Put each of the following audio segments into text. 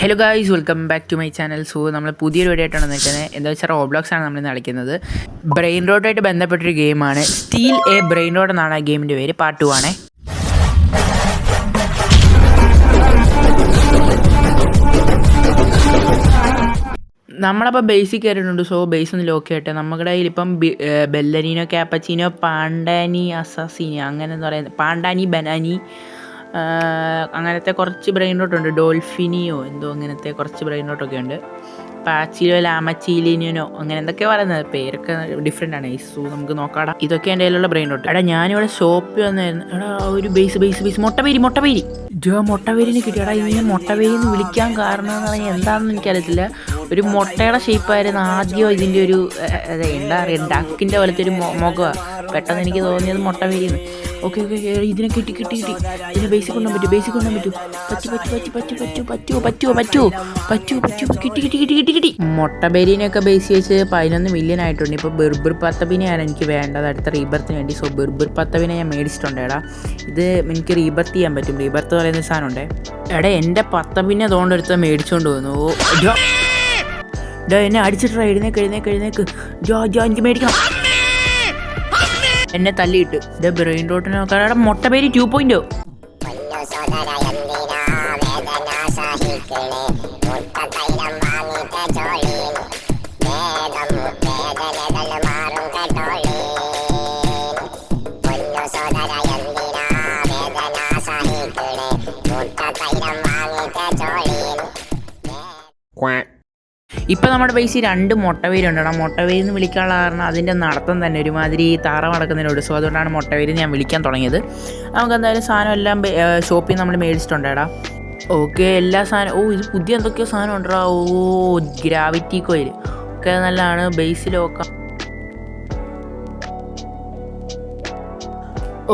Hello guys welcome back to my channel so നമ്മൾ പുതിയൊരു video ആയിട്ടാണ് നിൽക്കുന്നത്. എന്താ വെച്ചാൽ റോബ്ലോക്സ് ആണ് നമ്മൾ കളിക്കുന്നത്. ബ്രെയിൻ റോഡായിട്ട് ബന്ധപ്പെട്ടൊരു ഗെയിമാണ് സ്റ്റീൽ എ ബ്രെയിൻ റോഡ് എന്നാണ് ആ ഗെയിമിന്റെ പേര്. പാർട്ട് ടു ആണേ. നമ്മളപ്പോൾ ബേസിക് കയറിയിട്ടുണ്ട് സോ ബേസ് ഒന്ന് ലോക്ക് ചെയ്യട്ടെ. നമ്മുടെ കയ്യിൽ ഇപ്പം ബെല്ലനീനോ ക്യാപ്പച്ചീനോ പാണ്ടാനി അസാസീനോ അങ്ങനെ എന്താ പറയുന്നത് പാണ്ടാനി ബനാനി അങ്ങനത്തെ കുറച്ച് ബ്രെയിൻ റോട്ടുണ്ട് ഡോൾഫിനിയോ എന്തോ അങ്ങനത്തെ കുറച്ച് ബ്രെയിൻ റോട്ടൊക്കെ ഉണ്ട്. പാച്ചിലോ ലാമച്ചീലിനോ അങ്ങനെ എന്തൊക്കെ പറയുന്നത്. പേരൊക്കെ ഡിഫറെന്റ് ആണ്. സോ നമുക്ക് നോക്കാടാ. ഇതൊക്കെ എന്റെ കയ്യിലുള്ള ബ്രെയിൻ റോട്ട് എടാ ഞാനിവിടെ ഷോപ്പിൽ വന്നായിരുന്നു. എടാ ഒരു ബേസ് ബേസ് ബേസ് മുട്ടപേരി മുട്ടപേരി. ജോ മുട്ടപേരിന് കിട്ടിയടാ. ഇവനെ മുട്ടപേരി എന്ന് വിളിക്കാൻ കാരണം എന്ന് പറഞ്ഞാൽ എന്താണെന്ന് എനിക്കറിയത്തില്ല. ഒരു മുട്ടയുടെ ഷേപ്പായിരുന്നു ആദ്യം ഇതിന്റെ ഒരു എന്താ പറയുക ഡക്കിന്റെ പോലത്തെ ഒരു മുഖമാണ് പെട്ടെന്ന് എനിക്ക് തോന്നിയത് മുട്ട വരിയെന്ന് ഓക്കെ ഓക്കെ ഇതിനെ കിട്ടി കിട്ടി കിട്ടി ഇതിനെ ബേസിക് കൊണ്ടാൻ പറ്റും ബേസിക് കൊണ്ടാൻ പറ്റും പറ്റു പറ്റു പറ്റു പറ്റു പറ്റു പറ്റുമോ പറ്റുമോ പറ്റുമോ പറ്റുമോ കിട്ടി കിട്ടി കിട്ടി കിട്ടി കിട്ടി മുട്ടബേരിനെയൊക്കെ ബേസ് വെച്ച് പതിനൊന്ന് മില്യൺ ആയിട്ടുണ്ട് ഇപ്പോൾ ബിർബിർ പത്തബിനെയാണ് എനിക്ക് വേണ്ടത് അടുത്ത റീബർത്തിന് വേണ്ടി സോ ബിർബിർ പത്തബിനെ ഞാൻ മേടിച്ചിട്ടുണ്ട് എടാ ഇത് എനിക്ക് റീബർത്ത് ചെയ്യാൻ പറ്റും റീബർത്ത് പറയുന്ന സാധനമുണ്ടേ എടാ എന്റെ പത്തബിനെ തോണ്ടെടുത്ത് മേടിച്ചുകൊണ്ട് പോകുന്നു ഓ ഡോ എന്നെ അടിച്ചിട്ടാ എഴുന്നേക്ക് എഴുന്നേക്ക് എഴുന്നേക്ക്. ജോ ജോ എനിക്ക് മേടിക്കണം. എന്നെ തല്ലിയിട്ട് ഇത് ബ്രെയിൻ റോട്ടിന് മുട്ട പേര് ടു പോയിന്റ് ഇപ്പം നമ്മുടെ ബേസിൽ രണ്ട് മുട്ടവേരുണ്ട് ആ മുട്ടവേരി എന്ന് വിളിക്കാനുള്ള കാരണം അതിന്റെ നടത്തം തന്നെ ഒരുമാതിരി താറ മടക്കുന്നതിനോട് സോ അതുകൊണ്ടാണ് മുട്ടവേരി ഞാൻ വിളിക്കാൻ തുടങ്ങിയത്. നമുക്ക് എന്തായാലും സാധനം എല്ലാം ഷോപ്പിൽ നമ്മൾ മേടിച്ചിട്ടുണ്ടേടാ ഓക്കെ എല്ലാ സാധനം ഓ ഇത് പുതിയ എന്തൊക്കെയോ സാധനം ഉണ്ടോ ഓ ഗ്രാവിറ്റി കോയിൽ. ഒക്കെ നല്ലതാണ്. ബേസിൽ നോക്കാം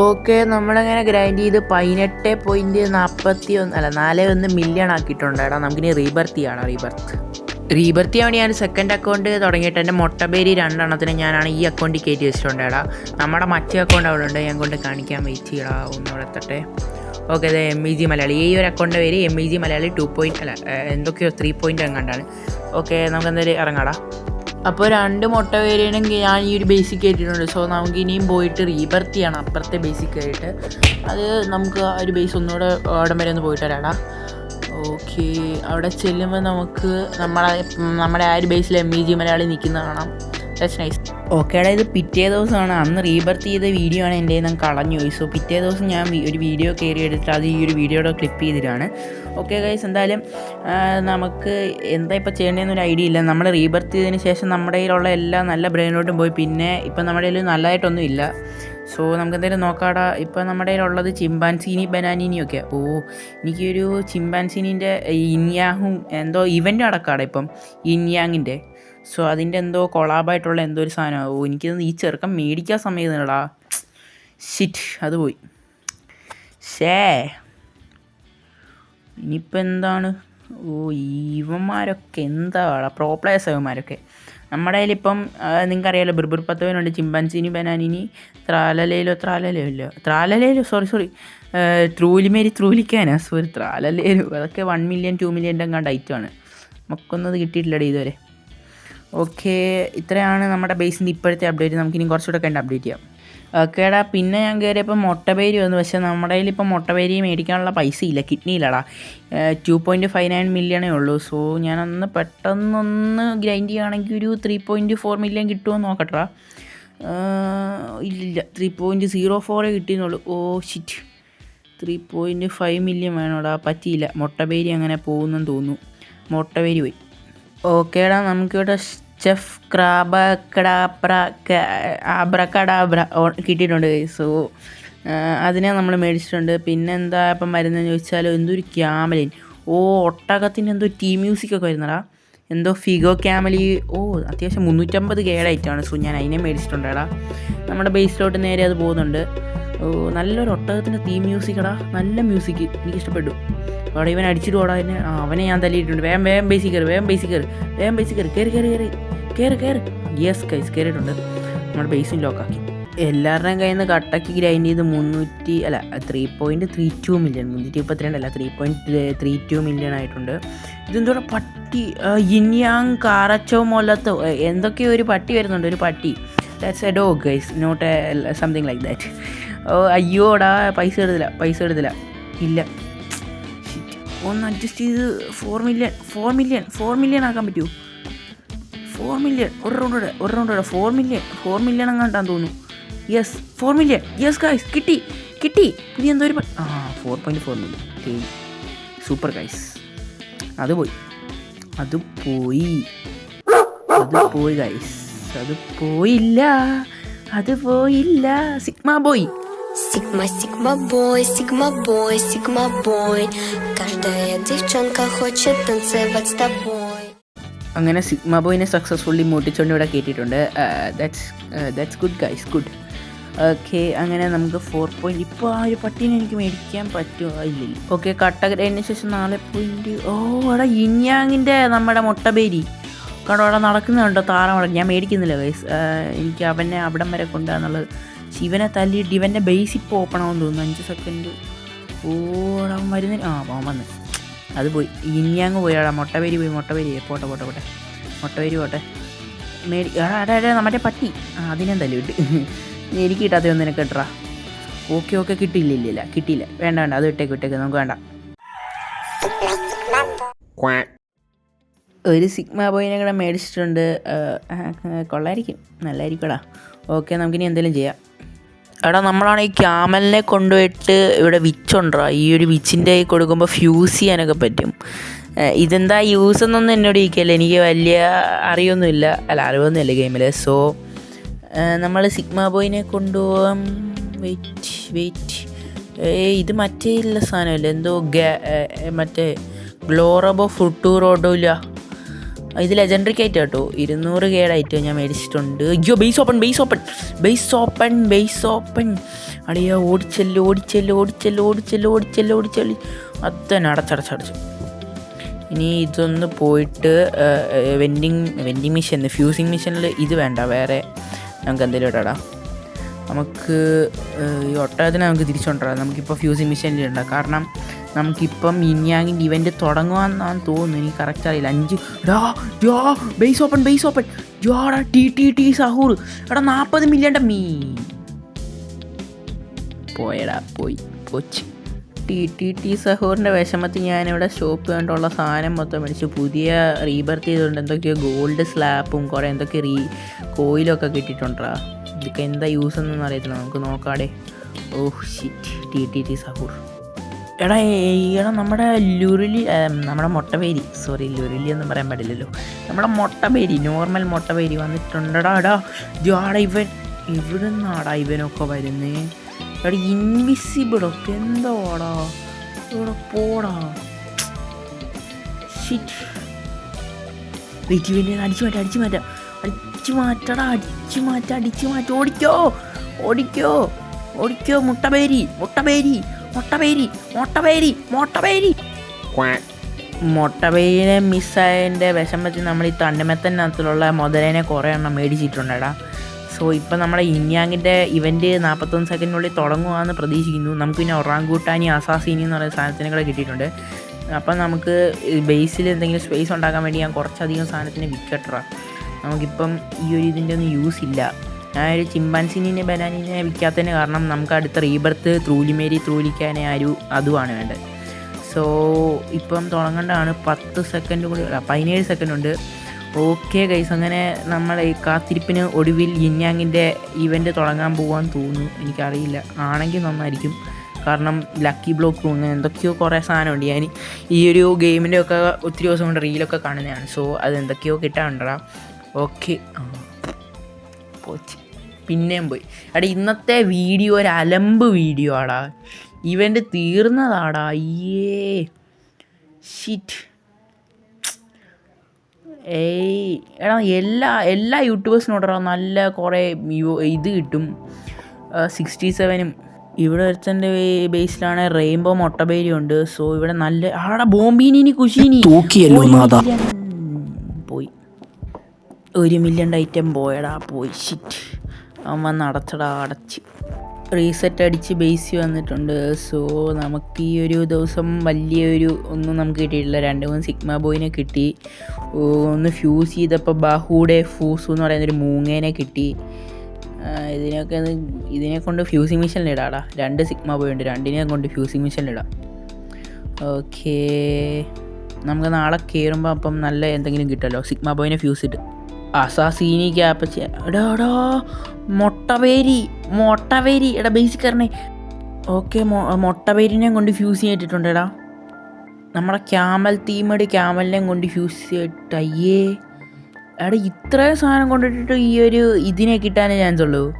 ഓക്കെ നമ്മളങ്ങനെ ഗ്രൈൻഡ് ചെയ്ത് പതിനെട്ട് പോയിന്റ് നാൽപ്പത്തി ഒന്ന് അല്ല നാല് ഒന്ന് മില്യൺ ആക്കിയിട്ടുണ്ട് എടാ നമുക്കിനി റീബർത്ത് ചെയ്യണം റീബർത്ത്. റീബർത്ത് ചെയ്യാൻ ഞാൻ സെക്കൻഡ് അക്കൗണ്ട് തുടങ്ങിയിട്ട് എന്റെ മുട്ടബേരി രണ്ടെണ്ണത്തിന് ഞാനാണ് ഈ അക്കൗണ്ടിൽ കയറ്റി വെച്ചിട്ടുണ്ട് എടാ. നമ്മുടെ മറ്റേ അക്കൗണ്ട് അവിടെ ഉണ്ട്. ഞാൻ കൊണ്ട് കാണിക്കാൻ വെയിറ്റ് ചെയ്യടാ. ഒന്നുകൂടെ എത്തട്ടെ ഓക്കെ അതെ എം ഇ ജി മലയാളി. ഈ ഒരു അക്കൗണ്ട് പേര് M E G Malayali two point അല്ല എന്തൊക്കെയോ ത്രീ പോയിന്റ് എങ്ങാണ്ടാണ് ഓക്കെ നമുക്ക് എന്തായാലും ഇറങ്ങാടാ. അപ്പോൾ രണ്ട് മുട്ട പേരാണെങ്കിൽ ഞാൻ ഈ ഒരു ബേസിക് കയറ്റിയിട്ടുണ്ട് സോ നമുക്ക് ഇനിയും പോയിട്ട് റീബർത്ത് ചെയ്യണം അപ്പുറത്തെ ബേസിക് ആയിട്ട്. അത് നമുക്ക് ആ ഒരു ബേസ് ഒന്നുകൂടെ ഓടം വരെ ഒന്ന് പോയിട്ട് വരാടാ. ഓക്കെ. അവിടെ ചെല്ലുമ്പോൾ നമുക്ക് നമ്മളെ നമ്മുടെ ആ ഒരു ബേസിൽ എം ഇ ജി മലയാളി നിൽക്കുന്ന കാണാം. നൈസ് ഓക്കെ എടാ ഇത് പിറ്റേ ദിവസമാണ്. അന്ന് റീബർത്ത് ചെയ്ത വീഡിയോ ആണ് എന്റെ നിന്ന് കളഞ്ഞു പോയി. സോ പിറ്റേ ദിവസം ഞാൻ ഒരു വീഡിയോ കയറി എടുത്തിട്ട് അത് ഈ ഒരു വീഡിയോയുടെ ക്ലിപ്പ് ചെയ്തിട്ടാണ്. ഓക്കെ ഗൈസ് എന്തായാലും നമുക്ക് എന്താ ഇപ്പോൾ ചെയ്യേണ്ടതെന്നൊരു ഐഡിയ ഇല്ല. നമ്മൾ റീബർത്ത് ചെയ്തതിന് ശേഷം നമ്മുടെ കയ്യിലുള്ള എല്ലാ നല്ല ബ്രെയിനോട്ടും പോയി. പിന്നെ ഇപ്പം നമ്മുടെ കയ്യിൽ നല്ലതായിട്ടൊന്നും ഇല്ല. സോ നമുക്ക് എന്തായാലും നോക്കാടാ. ഇപ്പം നമ്മുടെ കയ്യിലുള്ളത് ചിമ്പാൻസീനി ബനാനിനിയൊക്കെ ഓ എനിക്കൊരു ചിമ്പാൻസീനിന്റെ ഇൻയാഹും എന്തോ ഇവന്റ് അടക്കാടാ ഇപ്പം. ഇൻയാങ്ങിന്റെ. സോ അതിന്റെ എന്തോ കൊളാബായിട്ടുള്ള എന്തോ ഒരു സാധനമാണ് ഓ എനിക്കത് ഈ ചെറുക്കം മേടിക്കാൻ സമയത്തുണ്ടടാ ഷിറ്റ് അത് പോയി. ഷേ ഇനിയിപ്പോൾ എന്താണ് ഓ ഇവന്മാരൊക്കെ എന്താ പ്രോപ്ലേസ് ഇവന്മാരൊക്കെ നമ്മുടെ കയ്യിലിപ്പം നിങ്ങൾക്ക് അറിയാലോ ബിർബിർ പത്തവനുണ്ട് ചിമ്പൻസിനി ബനാനിനി ത്രാലലയിലോ ത്രാലലയോ ഇല്ലോ ത്രാലലയിലോ സോറി സോറി ത്രൂലിമേരി ത്രൂലിക്കാനാ സോറി ത്രാലലയിലോ അതൊക്കെ വൺ മില്യൺ ടു മില്യന്റെ എങ്ങാണ്ട് ഐറ്റമാണ് നമുക്കൊന്നും കിട്ടിയിട്ടില്ലടി ഇതുവരെ. ഓക്കെ ഇത്രയാണ് നമ്മുടെ ബേസിന്റെ ഇപ്പോഴത്തെ അപ്ഡേറ്റ് നമുക്കിനി കുറച്ചുകൂടെ കണ്ട് അപ്ഡേറ്റ് ചെയ്യാം. ഓക്കേടാ പിന്നെ ഞാൻ കയറിയപ്പോൾ മുട്ടപേരി വന്നു. പക്ഷേ നമ്മുടെ കയ്യിൽ ഇപ്പം മുട്ടപേരി മേടിക്കാനുള്ള പൈസ ഇല്ല. കിഡ്നിയിലടാ. ടു പോയിന്റ് ഫൈവ് നയൻ മില്യണേ ഉള്ളൂ. സോ ഞാനൊന്ന് പെട്ടെന്നൊന്ന് ഗ്രൈൻഡ് ചെയ്യുകയാണെങ്കിൽ ഒരു ത്രീ പോയിന്റ് ഫോർ മില്യൺ കിട്ടുമോ നോക്കട്ടാ ഇല്ലില്ല. ത്രീ പോയിന്റ് സീറോ ഫോറേ കിട്ടിയെന്നുള്ളൂ. ഓ shit three point five million വേണോടാ. പറ്റിയില്ല. മുട്ടപേരി അങ്ങനെ പോകുന്നെന്ന് തോന്നുന്നു. മുട്ടപേരി പോയി. ഓക്കേടാ. നമുക്കിവിടെ ചെഫ് ക്രാബ കടാബ്ര ആബ്രക്കടാബ്ര കിട്ടിയിട്ടുണ്ട് സോ അതിനെ നമ്മൾ മേടിച്ചിട്ടുണ്ട്. പിന്നെ എന്താ ഇപ്പം മരുന്നെന്ന് ചോദിച്ചാൽ എന്തൊരു ക്യാമലിൻ. ഓ ഒട്ടകത്തിന്റെ എന്തോ ടീ മ്യൂസിക് ഒക്കെ വരുന്നടാ. എന്തോ ഫിഗോ ക്യാമലി ഓ അത്യാവശ്യം മുന്നൂറ്റമ്പത് കേടായിട്ടാണ്. സോ ഞാൻ അതിനെ മേടിച്ചിട്ടുണ്ടടാ. നമ്മുടെ ബേസിലോട്ട് നേരെ അത് പോകുന്നുണ്ട്. നല്ലൊരു ഒട്ടകത്തിന്റെ തീം മ്യൂസിക് എടാ. നല്ല മ്യൂസിക് എനിക്ക് ഇഷ്ടപ്പെട്ടു അവിടെ ഇവൻ അടിച്ചിട്ട് ഓടാ ആ, അവനെ ഞാൻ തല്ലിയിട്ടുണ്ട്. വേം വേം ബേസിൽ കയറി വേം ബേസിൽ കയറി വേം ബേസിൽ കയറി. കയറി കയറി കയറി. കയറി കയറി. യെസ് കൈസ് കയറിയിട്ടുണ്ട്. നമ്മുടെ ബേസിൻ ലോക്കാക്കി എല്ലാവരുടെയും കയ്യിൽ നിന്ന് കട്ടക്ക് ഗ്രൈൻഡ് ചെയ്ത് മുന്നൂറ്റി അല്ല three point three two million മുന്നൂറ്റി അല്ല three point three two million ആയിട്ടുണ്ട്. ഇതെന്തോടെ പട്ടി? ഇനിയാങ് കാറച്ചോ മൊല്ലത്തോ. ഏ, എന്തൊക്കെയോ ഒരു പട്ടി വരുന്നുണ്ട് ഒരു പട്ടി. That's a dog guys not a something like that അയ്യോടാ പൈസ എടുത്തില്ല പൈസ എടുത്തില്ല. ഇല്ല. ഒന്ന് അഡ്ജസ്റ്റ് ചെയ്ത് four million four million four million ആക്കാൻ പറ്റുമോ ഫോർ മില്യൺ ഒരു റൗണ്ട് ഒരു round four million four million അങ്ങാണ്ടാന്ന് തോന്നുന്നു. Yes four million yes guys കിട്ടി കിട്ടി. ഇനി എന്തോ ഒരു ആ four point four million super guys അത് പോയി. അത് പോയി. അത് പോയി ഗൈസ് അത് പോയില്ല. അത് പോയില്ല. സിഗ്മ പോയി. Сигма, сигма бой, сигма бой, сигма бой. Каждая девчонка хочет танцевать с тобой. അങ്ങനെ സിഗ്മ ബോയിനെ സക്സസ്ഫുള്ളി മോട്ടിച്ചുകൊണ്ട് ഇവിടെ കേട്ടിട്ടുണ്ട് that's that's good guys good okay അങ്ങനെ നമുക്ക് ഫോർ പോയിന്റ് ഇപ്പോൾ ആ ഒരു പട്ടീനെ എനിക്ക് മേടിക്കാൻ പറ്റുമോ ഇല്ലില്ല ഓക്കെ കട്ട കഴിഞ്ഞ ശേഷം നാല് പോയിന്റ് ഓ എടാ ഇഞ്ഞാങ്ങിൻ്റെ നമ്മുടെ മുട്ടബേരി കണ്ടോ അവിടെ നടക്കുന്നുണ്ടോ താറ ഞാൻ മേടിക്കുന്നില്ല ഗൈസ് എനിക്ക് അവനെ അവിടം വരെ കൊണ്ടുപോകാന്നുള്ളത് ശിവനെ തല്ലിയിട്ട് ഇവന്റെ ബേസ് ഇപ്പോൾ ഓപ്പൺ ആവാൻ തോന്നുന്നു. അഞ്ച് സെക്കൻഡ് ഓടാൻ വരുന്ന ആ അവൻ വന്ന്. അത് പോയി. ഇനിയങ്ങ് പോയി. ആടാ മുട്ടപേരി പോയി. മുട്ടപേരി പോട്ടെ പോട്ടെ പോട്ടെ. മുട്ടപേരി പോട്ടെ. മേടി. എടാ എടാ പട്ടി. ആ അതിനെന്താ വിട്ട്. എനിക്ക് കിട്ടാത്ത ഒന്നിനെ കേട്ടറാ. ഓക്കെ ഓക്കെ കിട്ടിയില്ല ഇല്ല ഇല്ല. കിട്ടിയില്ല. വേണ്ട വേണ്ട. അത് ഇട്ടേക്ക് ഇട്ടേക്ക്. നമുക്ക് വേണ്ട. ഒരു സിഗ്മ ബോയിനെ കൂടെ മേടിച്ചിട്ടുണ്ട്. കൊള്ളായിരിക്കും. നല്ലതായിരിക്കടാ ഓക്കെ നമുക്കിനി എന്തെങ്കിലും ചെയ്യാം. എടാ നമ്മളാണ് ഈ ക്യാമലിനെ കൊണ്ടുപോയിട്ട് ഇവിടെ വിച്ചുണ്ടോ ഈ ഒരു വിച്ചിന്റെ കൊടുക്കുമ്പോൾ ഫ്യൂസ് ചെയ്യാനൊക്കെ പറ്റും. ഇതെന്താ യൂസ് എന്നൊന്നും എന്നോട് ചോദിക്കല്ല? എനിക്ക് വലിയ അറിയൊന്നുമില്ല. അല്ല അറിവൊന്നുമില്ല ഗെയിമിൽ സോ നമ്മൾ സിഗ്മ ബോയിനെ കൊണ്ടുപോകാം വെയിറ്റ് വെയിറ്റ് ഏ ഇത് മറ്റേ ഇല്ല സാധനമല്ലേ? എന്തോ മറ്റേ ഗ്ലോറബോ ഫുട്ടൂറോഡോ ഇല്ല. ഇത് ലെജൻഡറിക്ക് ആയിട്ട് കേട്ടോ. ഇരുന്നൂറ് ഐറ്റം ഞാൻ മേടിച്ചിട്ടുണ്ട്. അയ്യോ base open base open base open base open അടിയോ ഓടിച്ചല്ലോ ഓടിച്ചല്ലോ ഓടിച്ചല്ലോ ഓടിച്ചല്ലോ ഓടിച്ചല്ലോ ഓടിച്ചല്ലോ. അത് തന്നെ അടച്ചടച്ചടച്ചു ഇനി ഇതൊന്ന് പോയിട്ട് വെൻഡിങ് വെൻഡിങ് മെഷീൻ ഫ്യൂസിങ് മെഷീനിൽ ഇത് വേണ്ട വേറെ നമുക്ക് എന്തെങ്കിലും ഇടാം നമുക്ക് ഈ ഒട്ടകത്തിനെ നമുക്ക് തിരിച്ചുകൊണ്ടിടാം നമുക്കിപ്പോൾ ഫ്യൂസിങ് മെഷീനിൽ ഇടണ്ട. കാരണം നമുക്കിപ്പം ഇനിയാങ്ങിന്റെ ഇവന്റ് തുടങ്ങുവാന്നാന്ന് തോന്നുന്നു. എനിക്ക് കറക്റ്റ് അറിയില്ല. അഞ്ച് ഡാ ഡാ ബേസ് ഓപ്പൺ ബേസ് ഓപ്പൺ ജോടാ ടി ടി ടി സഹൂർ. എടാ നാൽപ്പത് മില്യന്റെ മീ പോയടാ പോയി പോച്ച്. ടി ടി ടി സഹോറിന്റെ വിഷമത്തിൽ ഞാനിവിടെ ഷോപ്പ് കണ്ടുള്ള സാധനം മൊത്തം മേടിച്ചു. പുതിയ റീബർത്ത് ചെയ്തുകൊണ്ട് എന്തൊക്കെയോ ഗോൾഡ് സ്ലാപ്പും കുറേ എന്തൊക്കെ റീ കോയിലൊക്കെ കിട്ടിയിട്ടുണ്ടാ ഇതൊക്കെ എന്താ യൂസ് എന്നൊന്നും അറിയത്തില്ല. നമുക്ക് നോക്കാടെ. Oh shit T T T Zahoor. എടാ എടാ നമ്മുടെ ലുരുലി നമ്മുടെ മുട്ടപേരി സോറി ലുരുലി ഒന്നും പറയാൻ പാടില്ലല്ലോ. നമ്മുടെ മുട്ടപേരി നോർമൽ മുട്ടപേരി വന്നിട്ടുണ്ടടാ എടാ. ജാടാ ഇവൻ ഇവിടെ നിന്നാടാ ഇവനൊക്കെ വരുന്നേ. എടാ ഇൻവിസിബിളൊക്കെ എന്തോടാ? ഇവിടെ പോടാ? വെയിറ്റ് ഇവന്റെ അടിച്ചു മാറ്റാം അടിച്ചു മാറ്റാം. അടിച്ചു മാറ്റടാ അടിച്ചു മാറ്റാം അടിച്ചു മാറ്റാം. ഓടിക്കോ ഓടിക്കോ ഓടിക്കോ മുട്ടപേരി മുട്ടപേരി മുട്ടപേരി മുട്ടപേരി മുട്ടപേരി. മുട്ടപേരിനെ മിസ്സായതിന്റെ വിഷം വെച്ച് നമ്മൾ ഈ തണ്ണിമത്തനകത്തിലുള്ള മുതലേനെ കുറേ എണ്ണം മേടിച്ചിട്ടുണ്ടടാ. സോ ഇപ്പം നമ്മുടെ ഇന്യാങ്ങിന്റെ ഇവന്റ് നാൽപ്പത്തൊന്ന് സെക്കൻഡിനുള്ളിൽ തുടങ്ങുകയെന്ന് പ്രതീക്ഷിക്കുന്നു. നമുക്ക് പിന്നെ ഒറാങ്കൂട്ടാനി അസാസീനി എന്ന് പറയുന്ന സാധനത്തിനെ കൂടെ കിട്ടിയിട്ടുണ്ട്. അപ്പം നമുക്ക് ബേസിൽ എന്തെങ്കിലും സ്പേസ് ഉണ്ടാക്കാൻ വേണ്ടി ഞാൻ കുറച്ചധികം സാധനത്തിന് വിക്കട്ടറ. നമുക്കിപ്പം ഈ ഒരു ഇതിന്റെ ഒന്നും യൂസ് ഇല്ല. ഞാൻ ഒരു ചിമ്പാൻസിനെ ബനാനിനെ വിൽക്കാത്തതിന് കാരണം നമുക്ക് അടുത്ത റീബർത്ത് ത്രൂലിമേരി ത്രൂലിക്കാനെ ആ ഒരു അതുമാണ് വേണ്ടത്. സോ ഇപ്പം തുടങ്ങേണ്ടതാണ് പത്ത് സെക്കൻഡ് കൂടി അല്ല, പതിനേഴ് സെക്കൻഡ് ഉണ്ട്. ഓക്കെ ഗൈസ് അങ്ങനെ നമ്മൾ ഈ കാത്തിരിപ്പിന് ഒടുവിൽ യിന്യാങ്ങിന്റെ ഇവന്റ് തുടങ്ങാൻ പോകാൻ തോന്നുന്നു. എനിക്കറിയില്ല. ആണെങ്കിൽ നന്നായിരിക്കും. കാരണം ലക്കി ബ്ലോക്കും അങ്ങനെ എന്തൊക്കെയോ കുറേ സാധനമുണ്ട്. ഞാൻ ഈ ഒരു ഗെയിമിന്റെ ഒക്കെ ഒത്തിരി ദിവസം കൊണ്ട് റീലൊക്കെ കാണുന്നതാണ്. സോ അത് എന്തൊക്കെയോ കിട്ടാനുണ്ടടാ. ഓക്കെ പോച്ച്. പിന്നെയും പോയി. എടാ ഇന്നത്തെ വീഡിയോ ഒരു അലമ്പ് വീഡിയോ ആടാ. ഇവന്റ് തീർന്നതാടാ. അയ്യേ. ഷിറ്റ് ഏയ്. എടാ എല്ലാ എല്ലാ യൂട്യൂബേഴ്സിനോടാ നല്ല കുറേ ഇത് കിട്ടും. സിക്സ്റ്റി സെവനും ഇവിടെ ഒരുത്തന്റെ ബേസിലാണ് റെയിൻബോ മൊട്ടബേരി ഉണ്ട്. സോ ഇവിടെ നല്ല ആടാ ബോംബീനി കുശീനി. പോയി. ഒരു മില്യൺ ഐറ്റം പോയടാ പോയി. ഷിറ്റ് അവൻ വന്ന് അടച്ചടാ അടച്ച്. റീസെറ്റ് അടിച്ച് ബേസ് വന്നിട്ടുണ്ട്. സോ നമുക്ക് ഈ ഒരു ദിവസം വലിയൊരു ഒന്നും നമുക്ക് കിട്ടിയിട്ടില്ല. രണ്ട് മൂന്ന് സിഗ്മ ബോയിനെ കിട്ടി. ഒന്ന് ഫ്യൂസ് ചെയ്തപ്പോൾ ബാഹുടെ ഫൂസു എന്ന് പറയുന്നൊരു മൂങ്ങേനെ കിട്ടി. ഇതിനൊക്കെ ഇതിനെ കൊണ്ട് ഫ്യൂസിങ് മെഷീനിലിടാടാ രണ്ട് സിഗ്മ ബോയ് ഉണ്ട്. രണ്ടിനെ കൊണ്ട് ഫ്യൂസിങ് മെഷീനിലിടാം ഓക്കെ നമുക്ക് നാളെ കയറുമ്പോൾ അപ്പം നല്ല എന്തെങ്കിലും കിട്ടുമല്ലോ. സിഗ്മ ബോയിനെ ഫ്യൂസ് ഇട്ട്. അസാസീനി ക്യാപ്പച്ച എടാ എടാ മൊട്ടവേരി മൊട്ടവേരി. എടാ ബേസിക് കയറണേ ഓക്കെ മൊട്ടവേരിനെയും കൊണ്ട് ഫ്യൂസ് ചെയ്തിട്ടുണ്ട് എടാ നമ്മുടെ ക്യാമൽ തീമടി ക്യാമലിനെയും കൊണ്ട് ഫ്യൂസ് ചെയ്തിട്ട് അയ്യേ. എടാ ഇത്രയും സാധനം കൊണ്ടിട്ടിട്ട് ഈ ഒരു ഇതിനെ കിട്ടാനേ ചാൻസ് ഉള്ളൂ.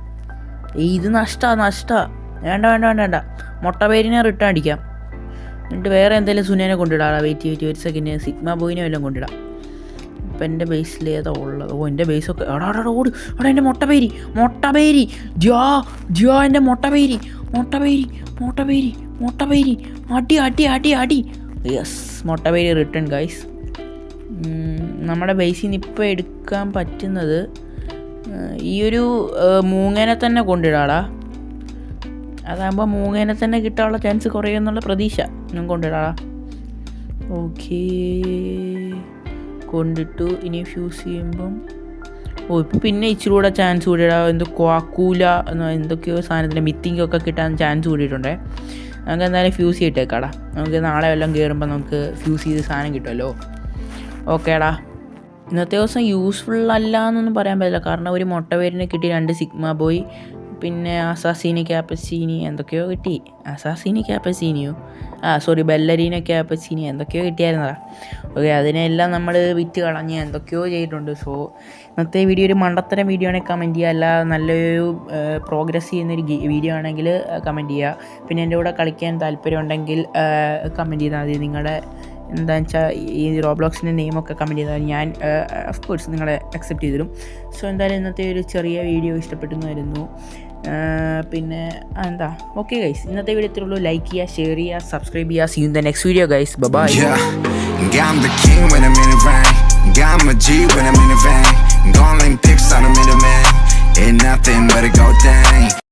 ഇത് നഷ്ടാ നഷ്ടാ. വേണ്ട വേണ്ട വേണ്ട വേണ്ട. മൊട്ടവേരിനെ റിട്ടേൺ അടിക്കാം. എന്നിട്ട് വേറെ എന്തെങ്കിലും സുനേനെ കൊണ്ടിടാം. വെയിറ്റ് വെയിറ്റ് ഒരു സെക്കൻഡ് സിഗ്മ ബോയിനെ വല്ലതും കൊണ്ടിടാം. ഇപ്പം എന്റെ ബേസിൽ ഏതാ ഉള്ളത്? ഓ എന്റെ ബേസൊക്കെ എടാ എടാ ഓട്. എടാ എന്റെ മുട്ടപേരി. മുട്ടപേരി. ജാ ജാ എന്റെ മുട്ടപേരി. മുട്ടപേരി മുട്ടപേരി മുട്ടപേരി. അടി അടി അടി അടി. യെസ് മുട്ടപേരി റിട്ടേൺ ഗൈസ് നമ്മുടെ ബേസിൽ നിന്ന് ഇപ്പോൾ എടുക്കാൻ പറ്റുന്നത് ഈ ഒരു മൂങ്ങേനെ തന്നെ കൊണ്ടിടാടാ. അതാകുമ്പോൾ മൂങ്ങേനെ തന്നെ കിട്ടാനുള്ള ചാൻസ് കുറയുമെന്നുള്ള പ്രതീക്ഷ ഞാൻ കൊണ്ടിടാടാ. ഓക്കേ കൊണ്ടിട്ടു. ഇനി ഫ്യൂസ് ചെയ്യുമ്പം. ഓ ഇപ്പോൾ പിന്നെ ഇച്ചിരി കൂടെ ചാൻസ് കൂടിയിടാ. എന്തോ ക്വാക്കൂല എന്നോ എന്തൊക്കെയോ സാധനത്തിന്റെ മിത്തിങ്ങൊക്കെ കിട്ടാൻ ചാൻസ് കൂടിയിട്ടുണ്ടേ. നമുക്ക് എന്തായാലും ഫ്യൂസ് ചെയ്തിട്ടേക്കാടാ നമുക്ക് നാളെ വല്ലതും കയറുമ്പോൾ നമുക്ക് ഫ്യൂസ് ചെയ്ത് സാധനം കിട്ടുമല്ലോ. ഓക്കേടാ. ഇന്നത്തെ ദിവസം യൂസ്ഫുൾ അല്ല എന്നൊന്നും പറയാൻ പറ്റില്ല. കാരണം ഒരു മുട്ട പേരിനെ കിട്ടി രണ്ട് സിഗ്മ ബോയ് പിന്നെ അസാസീനി ക്യാപ്പസീനി എന്തൊക്കെയോ കിട്ടി. അസാസീനി ക്യാപ്പസീനിയോ ആ സോറി ബെല്ലരീന ക്യാപ്പസീനി എന്തൊക്കെയോ കിട്ടിയായിരുന്നതാ ഓക്കെ അതിനെല്ലാം നമ്മൾ വിറ്റ് കളഞ്ഞ് എന്തൊക്കെയോ ചെയ്തിട്ടുണ്ട്. സോ ഇന്നത്തെ വീഡിയോ ഒരു മണ്ടത്തരം വീഡിയോ ആണെങ്കിൽ കമന്റ് ചെയ്യുക. അല്ല നല്ലൊരു പ്രോഗ്രസ് ചെയ്യുന്നൊരു വീഡിയോ ആണെങ്കിൽ കമന്റ് ചെയ്യുക. പിന്നെ എന്റെ കൂടെ കളിക്കാൻ താല്പര്യം ഉണ്ടെങ്കിൽ കമന്റ് ചെയ്താൽ മതി. നിങ്ങളുടെ എന്താണെന്ന് വെച്ചാൽ ഈ റോബ്ലോക്സിന്റെ നെയിമൊക്കെ കമന്റ് ചെയ്താൽ ഞാൻ ഓഫ് കോഴ്സ് നിങ്ങളെ അക്സെപ്റ്റ് ചെയ്തിരും സോ എന്തായാലും ഇന്നത്തെ ഒരു ചെറിയ വീഡിയോ ഇഷ്ടപ്പെട്ടെന്ന് വരുന്നു പിന്നെ എന്താ? ഓക്കെ ഗൈസ് ഇന്നത്തെ വീഡിയോ ഇത്രയുള്ളൂ ലൈക്ക് ചെയ്യുക ഷെയർ ചെയ്യുക സബ്സ്ക്രൈബ് ചെയ്യുക. See in the next video guys bye I'm the king when I'm in a rain. Got my a G when I'm in a van. Gone Gone pics on the middleman. Ain't nothing but a.